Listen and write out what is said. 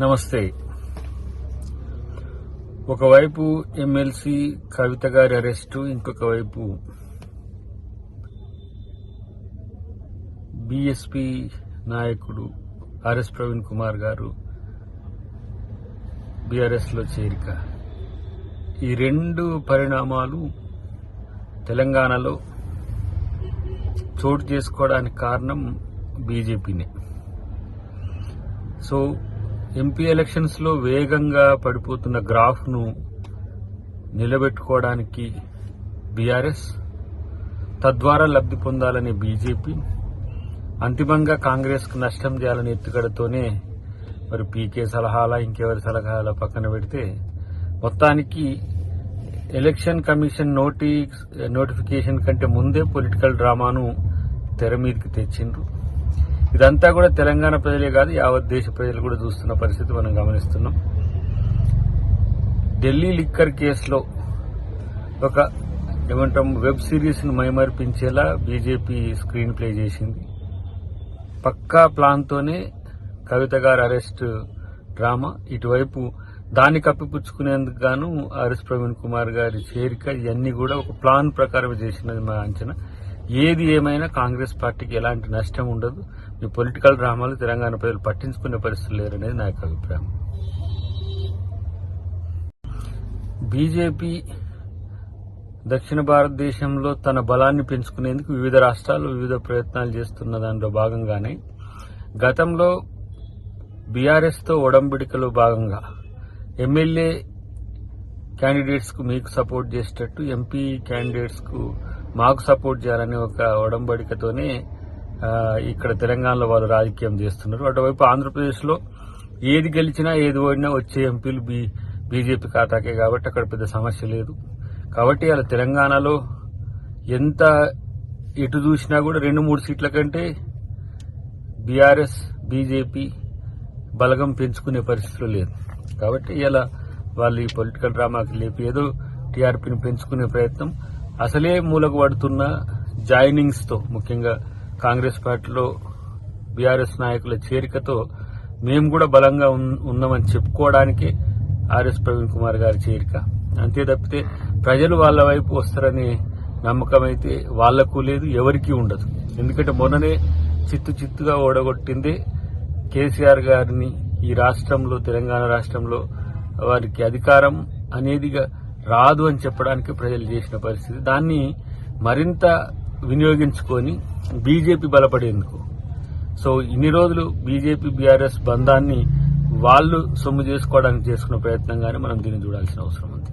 నమస్తే. ఒకవైపు ఎమ్మెల్సీ కవిత గారి అరెస్టు ఇంకొక వైపు బీఎస్పీ నాయకుడు ఆర్ఎస్ ప్రవీణ్ కుమార్ గారు బీఆర్ఎస్లో చేరిక. ఈ రెండు పరిణామాలు తెలంగాణలో చోటు చేసుకోవడానికి కారణం బీజేపీనే సో ఎంపీ ఎలక్షన్స్లో వేగంగా పడిపోతున్న గ్రాఫ్ను నిలబెట్టుకోవడానికి బీఆర్ఎస్ తద్వారా లబ్ధి పొందాలనే బీజేపీ అంతిమంగా కాంగ్రెస్కు నష్టం చేయాలనే ఎత్తుగడతోనే మరి పీకే సలహాల ఇంకెవరి సలహాల పక్కన పెడితే మొత్తానికి ఎలక్షన్ కమిషన్ నోటి నోటిఫికేషన్ కంటే ముందే పొలిటికల్ డ్రామాను తెర మీదకి తెచ్చిండ్రు. ఇదంతా కూడా తెలంగాణ ప్రజలే కాదు యావత్ దేశ ప్రజలు కూడా చూస్తున్న పరిస్థితి మనం గమనిస్తున్నాం. ఢిల్లీ లిక్కర్ కేసులో ఒక ఏమంటాం వెబ్ సిరీస్ను మైమర్పించేలా బీజేపీ స్క్రీన్ ప్లే చేసింది. పక్కా ప్లాన్తోనే కవిత గారి అరెస్ట్ డ్రామా. ఇటువైపు దాన్ని కప్పిపుచ్చుకునేందుకు గాను ఆర్ఎస్ ప్రవీణ్ కుమార్ గారి చేరిక ఇవన్నీ కూడా ఒక ప్లాన్ ప్రకారం చేసినది మా అంచనా. ఏది ఏమైనా కాంగ్రెస్ పార్టీకి ఎలాంటి నష్టం ఉండదు. మీ పొలిటికల్ డ్రామాలు తెలంగాణ ప్రజలు పట్టించుకునే పరిస్థితులు లేరనేది నా యొక్క అభిప్రాయం. బీజేపీ దక్షిణ భారతదేశంలో తన బలాన్ని పెంచుకునేందుకు వివిధ రాష్ట్రాలు వివిధ ప్రయత్నాలు చేస్తున్న దానిలో భాగంగానే గతంలో బీఆర్ఎస్తో ఒడంబిడికలో ఒడంబడికలో భాగంగా ఎమ్మెల్యే క్యాండిడేట్స్కు మీకు సపోర్ట్ చేసేటట్టు ఎంపీ క్యాండిడేట్స్కు మాకు సపోర్ట్ చేయాలని ఒక ఒడంబడికతోనే ఇక్కడ తెలంగాణలో వాళ్ళు రాజకీయం చేస్తున్నారు. అటువైపు ఆంధ్రప్రదేశ్లో ఏది గెలిచినా ఏది ఓడినా వచ్చే ఎంపీలు బీ బీజేపీ ఖాతాకే కాబట్టి అక్కడ పెద్ద సమస్య లేదు. కాబట్టి అలా తెలంగాణలో ఎంత ఎటు చూసినా కూడా రెండు మూడు సీట్ల కంటే బీఆర్ఎస్ బీజేపీ బలగం పెంచుకునే పరిస్థితులు లేదు. కాబట్టి ఇలా వాళ్ళు ఈ పొలిటికల్ డ్రామాకి లేపి ఏదో టీఆర్పీని పెంచుకునే ప్రయత్నం అసలే మూలకు పడుతున్న జాయినింగ్స్తో ముఖ్యంగా కాంగ్రెస్ పార్టీలో బీఆర్ఎస్ నాయకుల చేరికతో మేము కూడా బలంగా ఉన్నామని చెప్పుకోవడానికి ఆర్ఎస్ ప్రవీణ్ కుమార్ గారి చేరిక. అంతే తప్పితే ప్రజలు వాళ్ళ వైపు వస్తారనే నమ్మకం అయితే వాళ్ళకు లేదు ఎవరికీ ఉండదు. ఎందుకంటే మొన్ననే చిత్తు చిత్తుగా ఓడగొట్టింది కేసీఆర్ గారిని ఈ రాష్ట్రంలో తెలంగాణ రాష్ట్రంలో వారికి అధికారం అనేదిగా రాదు అని చెప్పడానికి ప్రజలు చేసిన పరిస్థితి. దాన్ని మరింత వినియోగించుకొని బీజేపీ బలపడేందుకు. సో ఇన్ని రోజులు బీజేపీ బీఆర్ఎస్ బంధాన్ని వాళ్ళు సొమ్ము చేసుకోవడానికి చేసుకున్న ప్రయత్నంగానే మనం దీన్ని చూడాల్సిన అవసరం ఉంది.